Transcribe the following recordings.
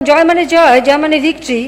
জয় মানে জয় জয় মানে ভিক্টরি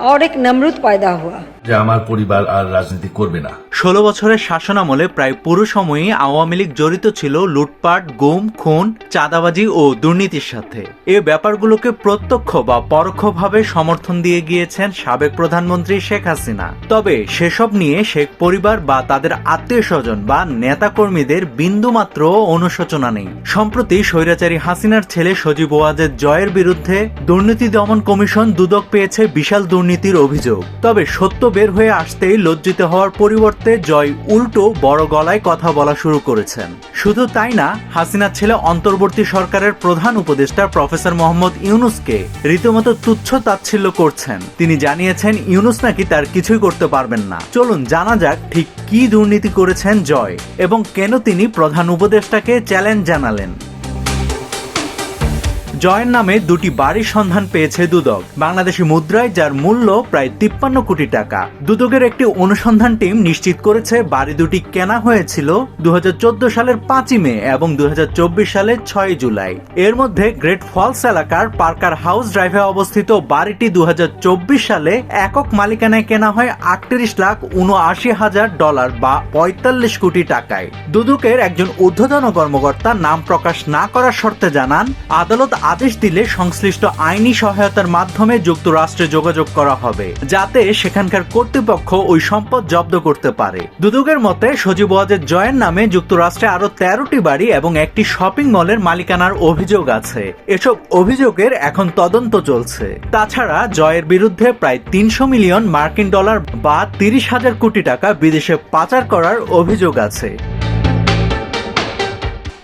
और एक नमरूद पैदा हुआ যে আমার পরিবার আর রাজনীতি করবে না ষোলো বছরের শাসনামলে প্রায় পুরো সময়ই আওয়ামী লীগ জড়িত ছিল লুটপাট গুম খুন চাঁদাবাজি ও দুর্নীতির সাথে এ ব্যাপারগুলোকে প্রত্যক্ষ বা পরোক্ষভাবে সমর্থন দিয়ে গিয়েছেন সাবেক প্রধানমন্ত্রী শেখ হাসিনা তবে সেসব নিয়ে শেখ পরিবার বা তাদের আত্মীয় স্বজন বা নেতাকর্মীদের বিন্দুমাত্র অনুশোচনা নেই সম্প্রতি স্বৈরাচারী হাসিনার ছেলে সজীব ওয়াজেদ জয়ের বিরুদ্ধে দুর্নীতি দমন কমিশন দুদক পেয়েছে বিশাল দুর্নীতির অভিযোগ। তবে সত্য বের হয়ে আসতেই লজ্জিত হওয়ার পরিবর্তে জয় উল্টো বড় গলায় কথা বলা শুরু করেছেন। শুধু তাই না, হাসিনার ছেলে অন্তর্বর্তী সরকারের প্রধান উপদেষ্টা প্রফেসর মোহাম্মদ ইউনুসকে রীতিমতো তুচ্ছ তাচ্ছিল্য করছেন। তিনি জানিয়েছেন, ইউনুস নাকি তার কিছুই করতে পারবেন না। চলুন জানা যাক ঠিক কি দুর্নীতি করেছেন জয় এবং কেন তিনি প্রধান উপদেষ্টাকে চ্যালেঞ্জ জানালেন। জয়ের নামে দুটি বাড়ির সন্ধান পেয়েছে দুদক। বাংলাদেশি মুদ্রায়, যার মূল্য প্রায় তিপ্পান্ন কোটি টাকা। দুদকের একটি অনুসন্ধান টিম নিশ্চিত করেছে বাড়ি দুটি কেনা হয়েছিল দুহাজার চোদ্দ সালের পাঁচই মে এবং দু সালের ছয় জুলাই। এর মধ্যে গ্রেট ফলস এলাকার পার্কার হাউস ড্রাইভে অবস্থিত বাড়িটি দু হাজার চব্বিশ সালে একক মালিকানায় কেনা হয় আটত্রিশ লাখ উনআশি হাজার ডলার বা পঁয়তাল্লিশ কোটি টাকায়। দুদকের একজন ঊর্ধ্বতন কর্মকর্তা নাম প্রকাশ না করার শর্তে জানান, আদালত আদেশ দিলে সংশ্লিষ্ট আইনি সহায়তার মাধ্যমে যুক্তরাষ্ট্রে যোগাযোগ করা হবে, যাতে সেখানকার কর্তৃপক্ষ ওই সম্পদ জব্দ করতে পারে। দুদকের মতে, সজীব ওয়াজেদ জয়ের নামে যুক্তরাষ্ট্রে আরও তেরোটি বাড়ি এবং একটি শপিং মলের মালিকানার অভিযোগ আছে। এসব অভিযোগের এখন তদন্ত চলছে। তাছাড়া, জয়ের বিরুদ্ধে প্রায় তিনশো মিলিয়ন মার্কিন ডলার বা তিরিশ হাজার কোটি টাকা বিদেশে পাচার করার অভিযোগ আছে।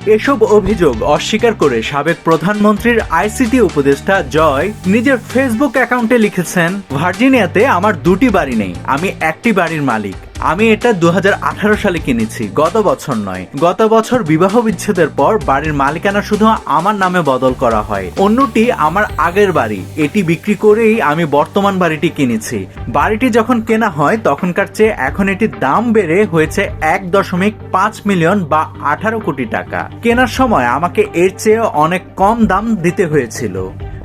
এসব অভিযোগ অস্বীকার করে সাবেক প্রধানমন্ত্রীর আইসিটি উপদেষ্টা জয় নিজের ফেসবুক অ্যাকাউন্টে লিখেছেন, ভার্জিনিয়াতে আমার দুটি বাড়ি নেই, আমি একটি বাড়ির মালিক। আমি এটা দু হাজার আঠারো সালে কিনেছি, গত বছর নয়। গত বছর বিবাহ বিচ্ছেদের পর বাড়ির মালিকানা শুধু আমার নামে বদল করা হয়। অন্যটি আমার আগের বাড়ি, এটি বিক্রি করেই আমি বর্তমান বাড়িটি কিনেছি। বাড়িটি যখন কেনা হয়, তখনকার চেয়ে এখন এটির দাম বেড়ে হয়েছে এক দশমিক পাঁচ মিলিয়ন বা আঠারো কোটি টাকা। কেনার সময় আমাকে এর চেয়ে অনেক কম দাম দিতে হয়েছিল।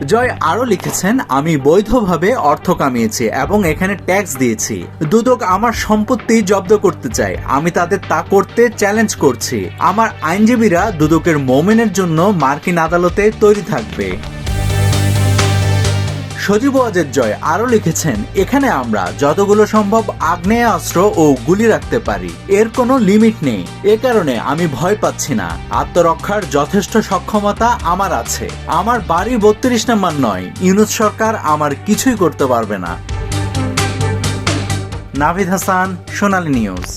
জয় আরও লিখেছেন, আমি বৈধভাবে অর্থ কামিয়েছি এবং এখানে ট্যাক্স দিয়েছি। দুদক আমার সম্পত্তি জব্দ করতে চায়। আমি তাদের তা করতে চ্যালেঞ্জ করছি। আমার আইনজীবীরা দুদকের মোমেনের জন্য মার্কিন আদালতে তৈরি থাকবে। সজীব ওয়াজেদ জয় আরও লিখেছেন, এখানে আমরা যতগুলো সম্ভব আগ্নেয়াস্ত্র ও গুলি রাখতে পারি। এর কোনো লিমিট নেই। এ কারণে আমি ভয় পাচ্ছি না। আত্মরক্ষার যথেষ্ট সক্ষমতা আমার আছে। আমার বাড়ি বত্রিশ নাম্বার নয়। ইউনুস সরকার আমার কিছুই করতে পারবে না। নাভিদ হাসান, সোনালী নিউজ।